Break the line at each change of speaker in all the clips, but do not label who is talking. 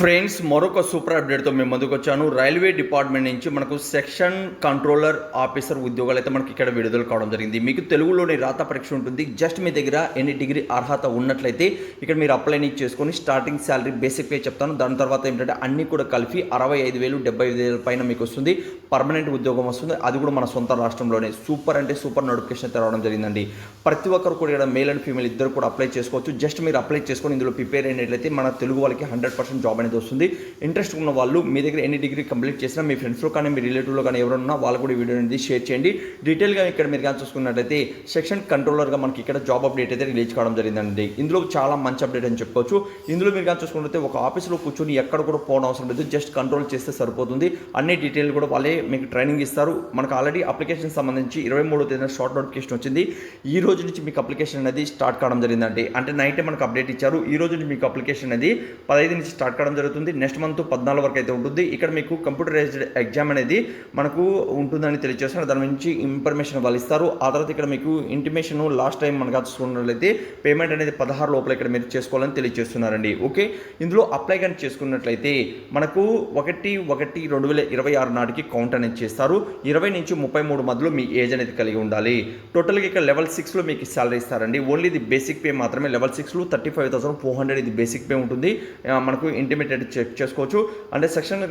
Friends మరొక super అప్డేట్తో మేము ముందుకు వచ్చాను రైల్వే డిపార్ట్మెంట్ నుంచి మనకు సెక్షన్ కంట్రోలర్ ఆఫీసర్ ఉద్యోగాలు అయితే మనకి ఇక్కడ విడుదల కావడం జరిగింది. మీకు తెలుగులోని రాత పరీక్ష ఉంటుంది. జస్ట్ మీ దగ్గర ఎన్ని డిగ్రీ అర్హత ఉన్నట్లయితే ఇక్కడ మీరు అప్లై చేసుకొని స్టార్టింగ్ శాలరీ బేసిక్ పే చెప్తాను. దాని తర్వాత ఏంటంటే అన్ని కూడా కలిపి అరవై ఐదు వేలు డెబ్బై ఐదు వేల పైన మీకు వస్తుంది. పర్మనెంట్ ఉద్యోగం వస్తుంది. అది కూడా మన సొంత రాష్ట్రంలోనే. సూపర్ అంటే సూపర్ నోటిఫికేషన్ అయితే రావడం జరిగిందండి. ప్రతి ఒక్కరు కూడా ఇక్కడ మేల్ అండ్ ఫీమేల్ ఇద్దరు కూడా అప్లై చేసుకోవచ్చు. జస్ట్ మీరు అప్లై చేసుకొని ఇందులో ప్రిపేర్ అయినట్లయితే మన తెలుగు వాళ్ళకి హండ్రెడ్ పర్సెంట్ జాబ్ అనేది వస్తుంది. ఇంట్రెస్ట్ ఉన్న వాళ్ళు మీ దగ్గర ఎన్ని డిగ్రీ కంప్లీట్ చేసినా మీ ఫ్రెండ్స్లో కానీ మీ రిలేటివ్లో కానీ ఎవరున్నా వాళ్ళు కూడా వీడియో అనేది షేర్ చేయండి. డీటెయిల్గా ఇక్కడ మీరు కానీ చూసుకున్నట్లయితే సెక్షన్ కంట్రోలర్గా మనకి ఇక్కడ జాబ్ అప్డేట్ అయితే రిలీజ్ కావడం జరిగిందండి. ఇందులో చాలా మంచి అప్డేట్ అని చెప్పుకోవచ్చు ఇందులో మీరు కానీ చూసుకున్నట్లయితే ఒక ఆఫీస్లో కూర్చొని ఎక్కడ కూడా పోవడం అవసరం లేదు. జస్ట్ కంట్రోల్ చేస్తే సరిపోతుంది. అన్ని డీటెయిల్ కూడా వాళ్ళే మీకు ట్రైనింగ్ ఇస్తారు. మనకు ఆల్రెడీ అప్లికేషన్ సంబంధించి ఇరవై మూడో తేదీన షార్ట్ నోటిఫికేషన్ వచ్చింది. ఈ రోజు నుంచి మీకు అప్లికేషన్ అనేది స్టార్ట్ కావడం జరిగిందండి. అంటే నైట్ మనకు అప్డేట్ ఇచ్చారు. ఈ రోజు నుంచి మీకు అప్లికేషన్ అనేది పదహైదు నుంచి స్టార్ట్ కావడం జరుగుతుంది. నెక్స్ట్ మంత్ పద్నాలుగు వరకు అయితే ఉంటుంది. ఇక్కడ మీకు కంప్యూటరైజ్డ్ ఎగ్జామ్ అనేది మనకు ఉంటుందని తెలియజేస్తున్నారు దాని నుంచి ఇన్ఫర్మేషన్ వాళ్ళు ఇస్తారు. ఆ తర్వాత ఇక్కడ మీకు ఇంటిమేషన్ లాస్ట్ టైం మనకు చూసుకున్నట్లయితే పేమెంట్ అనేది పదహారు లోపల ఇక్కడ మీరు చేసుకోవాలని తెలియజేస్తున్నారండి ఓకే ఇందులో అప్లై కానీ చేసుకున్నట్లయితే మనకు ఒకటి ఒకటి రెండు వేల ఇరవై ఆరు నాటికి కౌంట్ అనేది చేస్తారు. ఇరవై నుంచి ముప్పై మూడు మధ్యలో మీ ఏజ్ అనేది కలిగి ఉండాలి. టోటల్గా ఇక్కడ లెవెల్ సిక్స్లో మీకు సాలరీ ఇస్తారండి. ఓన్లీ ఇది బేసిక్ పే మాత్రమే. లెవెల్ సిక్స్లో thirty five thousand four hundred ఇది బేసిక్ పే ఉంటుంది. మనకు ఇంటిమేట్ ఇంటిమేటెడ్ చెక్ చేసుకోవచ్చు. అంటే సెక్షన్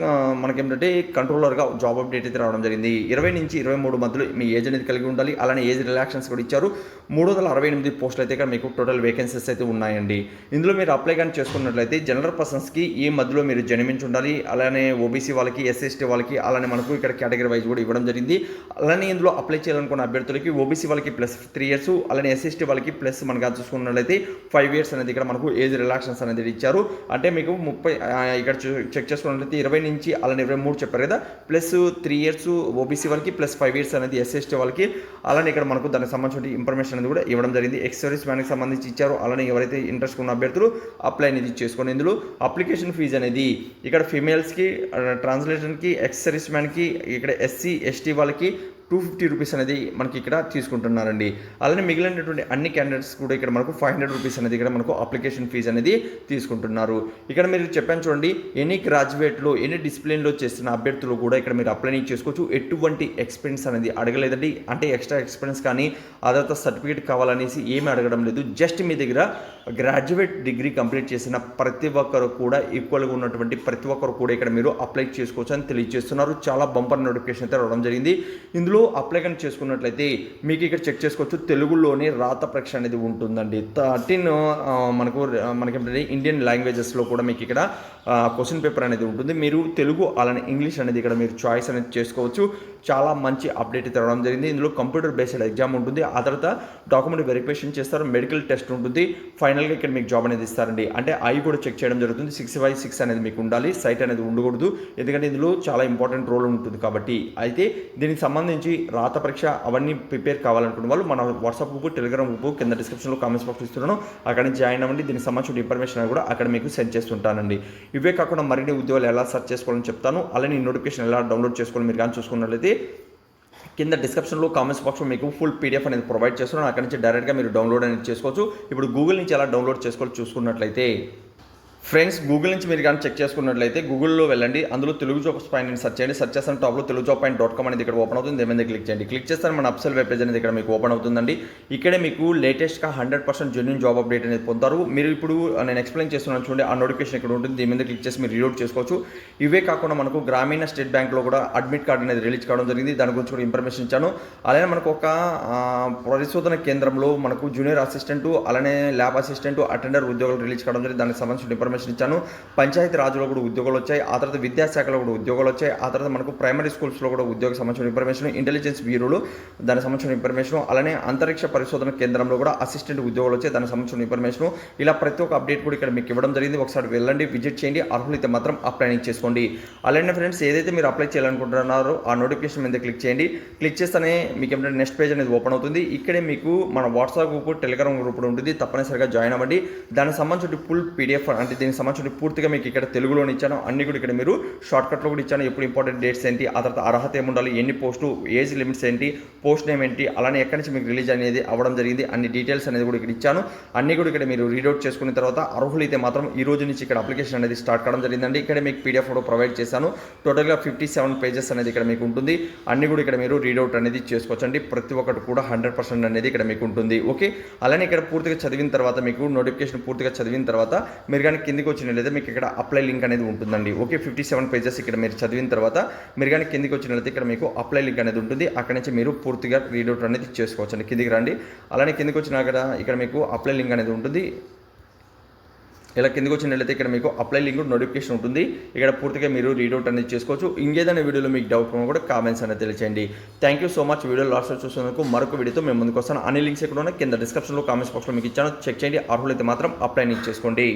మనకేంటంటే కంట్రోలర్గా జాబ్ అప్డేట్ అయితే రావడం జరిగింది. ఇరవై నుంచి ఇరవై మూడు మధ్యలో మీ ఏజ్ అనేది కలిగి ఉండాలి. అలానే ఏజ్ రిలాక్షన్స్ కూడా ఇచ్చారు. మూడు వందల అరవై ఎనిమిది పోస్టులు అయితే ఇక్కడ మీకు టోటల్ వేకెన్సీస్ అయితే ఉన్నాయండి. ఇందులో మీరు అప్లై కానీ చేసుకున్నట్లయితే జనరల్ పర్సన్స్కి ఈ మధ్యలో మీరు జన్మించి ఉండాలి. అలానే ఓబీసీ వాళ్ళకి ఎస్ఎస్టీ వాళ్ళకి అలానే మనకు ఇక్కడ కేటగిరీ వైజ్ కూడా ఇవ్వడం జరిగింది. అలానే ఇందులో అప్లై చేయాలనుకున్న అభ్యర్థులకి ఓబీసీ వాళ్ళకి ప్లస్ త్రీ ఇయర్స్ అలానే ఎస్ఎస్టీ వాళ్ళకి ప్లస్ మనం చూసుకున్నట్లయితే ఫైవ్ ఇయర్స్ అనేది ఇక్కడ మనకు ఏజ్ రిలాక్షన్స్ అనేది ఇచ్చారు. అంటే మీకు ముప్పై ఇక్కడ చూ- చెక్ చేసుకున్నట్లయితే ఇరవై నుంచి అలానే ఇరవై మూడు చెప్పారు కదా. ప్లస్ త్రీ ఇయర్స్ ఓబీసీ వాళ్ళకి ప్లస్ ఫైవ్ ఇయర్స్ అనేది ఎస్ఎస్టీ వాళ్ళకి. అలానే ఇక్కడ మనకు దానికి సంబంధించిన ఇన్ఫర్మేషన్ అనేది కూడా ఇవ్వడం జరిగింది. ఎక్స్ మ్యాన్కి సంబంధించి ఇచ్చారు. అలానే ఎవరైతే ఇంట్రెస్ట్ ఉన్న అభ్యర్థులు అప్లై అనేది చేసుకొని ఇందులో అప్లికేషన్ ఫీజు అనేది ఇక్కడ ఫీమేల్స్కి ట్రాన్స్లేషన్కి ఎక్స్ సర్వీస్ మ్యాన్కి ఇక్కడ ఎస్సీ ఎస్టీ వాళ్ళకి టూ ఫిఫ్టీ రూపీస్ అనేది మనకి ఇక్కడ తీసుకుంటున్నారండి. అలానే మిగిలినటువంటి అన్ని క్యాండిడేట్స్ కూడా ఇక్కడ మనకు ఫైవ్ హండ్రెడ్ రూపీస్ అనేది ఇక్కడ మనకు అప్లికేషన్ ఫీజు అనేది తీసుకుంటున్నారు. ఇక్కడ మీరు చెప్పాను చూడండి ఎనీ గ్రాడ్యుయేట్లో ఎనీ డిసిప్లిన్లో చేస్తున్న అభ్యర్థులు కూడా ఇక్కడ మీరు అప్లై చేసుకోవచ్చు. ఎటువంటి ఎక్స్పీరియన్స్ అనేది అడగలేదండి. అంటే ఎక్స్ట్రా ఎక్స్పీరియన్స్ కానీ అదర్త సర్టిఫికేట్ కావాలనేసి ఏమీ అడగడం లేదు. జస్ట్ మీ దగ్గర గ్రాడ్యుయేట్ డిగ్రీ కంప్లీట్ చేసిన ప్రతి ఒక్కరు కూడా ఈక్వల్గా ఉన్నటువంటి ప్రతి ఒక్కరు కూడా ఇక్కడ మీరు అప్లై చేసుకోవచ్చు అని తెలియజేస్తున్నారు. చాలా బంపర్ నోటిఫికేషన్ అయితే రావడం జరిగింది. ఇందులో అప్లై కానీ చేసుకున్నట్లయితే మీకు ఇక్కడ చెక్ చేసుకోవచ్చు. తెలుగులోనే రాత పరీక్ష అనేది ఉంటుందండి. థర్టీన్ మనకు మనకి ఏంటంటే ఇండియన్ లాంగ్వేజెస్లో కూడా మీకు ఇక్కడ క్వశ్చన్ పేపర్ అనేది ఉంటుంది. మీరు తెలుగు అలానే ఇంగ్లీష్ అనేది ఇక్కడ మీరు చాయిస్ అనేది చేసుకోవచ్చు. చాలా మంచి అప్డేట్ తెరవడం జరిగింది. ఇందులో కంప్యూటర్ బేస్డ్ ఎగ్జామ్ ఉంటుంది. ఆ తర్వాత డాక్యుమెంట్ వెరిఫికేషన్ చేస్తారు. మెడికల్ టెస్ట్ ఉంటుంది. ఫైనల్గా ఇక్కడ మీకు జాబ్ అనేది ఇస్తారండి. అంటే ఐ కూడా చెక్ చేయడం జరుగుతుంది. సిక్స్ బై సిక్స్ అనేది మీకు ఉండాలి. సైట్ అనేది ఉండకూడదు. ఎందుకంటే ఇందులో చాలా ఇంపార్టెంట్ రోల్ ఉంటుంది కాబట్టి. అయితే దీనికి సంబంధించి రాత పరీక్ష అవన్నీ ప్రిపేర్ కావాలనుకున్న వాళ్ళు మన వాట్సాప్ గ్రూప్ టెలిగ్రామ్ గ్రూప్ కింద డిస్క్రిప్షన్లో కామెంట్స్ బాక్స్ ఇస్తున్నాను. అక్కడ జాయిన్ అవ్వండి. దీనికి సంబంధించిన ఇన్ఫర్మేషన్ కూడా అక్కడ మీకు సెండ్ చేస్తుంటానండి. ఇవే కాకుండా మరిన్ని ఉద్యోగాలు ఎలా సెర్చ్ చేసుకోవాలని చెప్తాను. అలానే నోటిఫికేషన్ ఎలా డౌన్లోడ్ చేసుకోవాలి మీరు కానీ చూసుకున్నట్లయితే కింద డిస్క్రిప్షన్లో కామెంట్స్ బాక్స్లో మీకు ఫుల్ పీడిఎఫ్ అనేది ప్రొవైడ్ చేస్తున్నాను. అక్కడ నుంచి డైరెక్ట్గా మీరు డౌన్లోడ్ అనేది చేసుకోవచ్చు. ఇప్పుడు గూగుల్ నుంచి ఎలా డౌన్లోడ్ చేసుకోవాలి చూసుకున్నట్లయితే ఫ్రెండ్స్ గూగుల్ నుంచి మీరు కానీ చెక్ చేసుకున్నట్లయితే గూగుల్లో వెళ్ళండి. అందులో తెలుగు జాబ్స్ పాయింట్ సెర్చ్ చేయండి. సెర్చ్ చేసిన టాప్లో Telugu job point dot com అనేది ఇక్కడ ఓపెన్ అవుతుంది. దేని మీద క్లిక్ చేయండి. క్లిక్ చేస్తే మన అప్సెల్ వెబ్ పేజ్ అనేది ఇక్కడ మీకు ఓపెన్ అవుతుందండి. ఇక్కడే మీకు లేటెస్ట్గా hundred percent genuine job update అనేది పొందుతారు. మీరు ఇప్పుడు నేను ఎక్స్ప్లెయిన్ చేస్తున్నాను చూడండి. ఆ నోటిఫికేషన్ ఇక్కడ ఉంటుంది. దీని మీద క్లిక్ చేసి మీరు రీలోడ్ చేసుకోవచ్చు. ఇవే కాకుండా మనకు గ్రామీణ స్టేట్ బ్యాంక్లో కూడా అడ్మిట్ కార్డ్ అనేది రిలీజ్ కావడం జరిగింది. దాని గురించి కూడా ఇన్ఫర్మేషన్ ఇచ్చాను. అలానే మనకు ఒక పరిశోధన కేంద్రంలో మనకు జూనియర్ అసిస్టెంట్ అలానే ల్యాబ్ అసిస్టెంట్ అటెండర్ ఉద్యోగాలు రిలీజ్ కావడం జరిగింది. దానికి సంబంధించిన ఇన్ఫర్మేషన్ ఇచ్చాను. పంచాయతీ రాజులో కూడా ఉద్యోగాలు వచ్చాయి. ఆ తర్వాత విద్యాశాఖలో కూడా ఉద్యోగాలు వచ్చాయి. ఆ తర్వాత మనకు ప్రైమరీ స్కూల్స్లో కూడా ఉద్యోగ సంబంధించిన ఇన్ఫర్మేషన్ ఇంటెలిజెన్స్ బ్యూరోలు దానికి సంబంధించిన ఇన్ఫర్మేషన్ అలానే అంతరిక్ష పరిశోధన కేంద్రంలో కూడా అసిస్టెంట్ ఉద్యోగాలు వచ్చాయి. దానికి సంబంధించిన ఇన్ఫర్మేషన్. ఇలా ప్రతి ఒక్క అప్డేట్ కూడా ఇక్కడ మీకు ఇవ్వడం జరిగింది. ఒకసారి వెళ్ళండి విజిట్ చేయండి. అర్హులైతే మాత్రం అప్లైనింగ్ చేసుకోండి. అలానే ఫ్రెండ్స్ ఏదైతే మీరు అప్లై చేయాలనుకుంటున్నారో ఆ నోటిఫికేషన్ మీద క్లిక్ చేయండి. క్లిక్ చేస్తేనే మీకు ఏమంటే నెక్స్ట్ పేజ్ అనేది ఓపెన్ అవుతుంది. ఇక్కడే మీకు మన వాట్సాప్ గ్రూప్ టెలిగ్రామ్ గ్రూప్ ఉంటుంది. తప్పనిసరిగా జాయిన్ అవ్వండి. దానికి సంబంధించిన ఫుల్ పీడిఎఫ్ అంటే దీనికి సంబంధించిన పూర్తిగా మీకు ఇక్కడ తెలుగులోనే ఇచ్చాను. అన్ని కూడా ఇక్కడ మీరు షార్ట్కట్లో కూడా ఇచ్చాను. ఎప్పుడు ఇంపార్టెంట్ డేట్స్ ఏంటి ఆ తర్వాత అర్హత ఏముండాలి ఎన్ని పోస్టు ఏజ్ లిమిట్స్ ఏంటి పోస్ట్ నేమ్ ఏంటి అలానే ఎక్కడి నుంచి మీకు రిలీజ్ అనేది అవ్వడం జరిగింది అన్ని డీటెయిల్స్ అనేది కూడా ఇక్కడ ఇచ్చాను. అన్ని కూడా ఇక్కడ మీరు రీడౌట్ చేసుకున్న తర్వాత అర్హులైతే మాత్రం ఈ రోజు నుంచి ఇక్కడ అప్లికేషన్ అనేది స్టార్ట్ కావడం జరిగిందండి. ఇక్కడ మీకు పీడిఎఫ్ కూడా ప్రొవైడ్ చేశాను. టోటల్గా ఫిఫ్టీ సెవెన్ పేజెస్ అనేది ఇక్కడ మీకు ఉంటుంది. అన్ని కూడా ఇక్కడ మీరు రీడౌట్ అనేది చేసుకోవచ్చండి. ప్రతి ఒక్కటి కూడా హండ్రెడ్ పర్సెంట్ అనేది ఇక్కడ మీకు ఉంటుంది. ఓకే? అలానే ఇక్కడ పూర్తిగా చదివిన తర్వాత మీకు నోటిఫికేషన్ పూర్తిగా చదివిన తర్వాత మీరు కానీ కిందికి వచ్చినట్లయితే మీకు ఇక్కడ అప్లై లింక్ అనేది ఉంటుందండి. ఓకే ఫిఫ్టీ సెవెన్ పేజెస్ ఇక్కడ మీరు చదివిన తర్వాత మీరు కానీ కిందికి వచ్చినట్లయితే ఇక్కడ మీకు అప్లై లింక్ అనేది ఉంటుంది. అక్కడ నుంచి మీరు పూర్తిగా రీడౌట్ అనేది చేసుకోవచ్చండి కిందికి రండి. అలానే కిందికి వచ్చిన ఇక్కడ మీకు అప్లై లింక్ అనేది ఉంటుంది. ఇలా కిందకి వచ్చినట్లయితే ఇక్కడ మీకు అప్లై లింక్ నోటిఫికేషన్ ఉంటుంది. ఇక్కడ పూర్తిగా మీరు రీడౌట్ అనేది చేసుకోవచ్చు. ఇంకేదైనా వీడియోలో మీకు డౌట్ ఉన్నా కూడా కామెంట్స్ అనేది తెలియచేయండి. Thank you so much video last చూసినందుకు మరొక వీడియోతో మేము ముందుకు వస్తాను. అన్ని లింక్స్ ఎక్కడ ఉన్నాయి. కింద డిస్క్రిప్షన్లో కామెంట్స్ బాక్స్లో మీకు ఇచ్చాను. చెక్ చేయండి. అర్హులైతే మాత్రం అప్లై చేసుకోండి.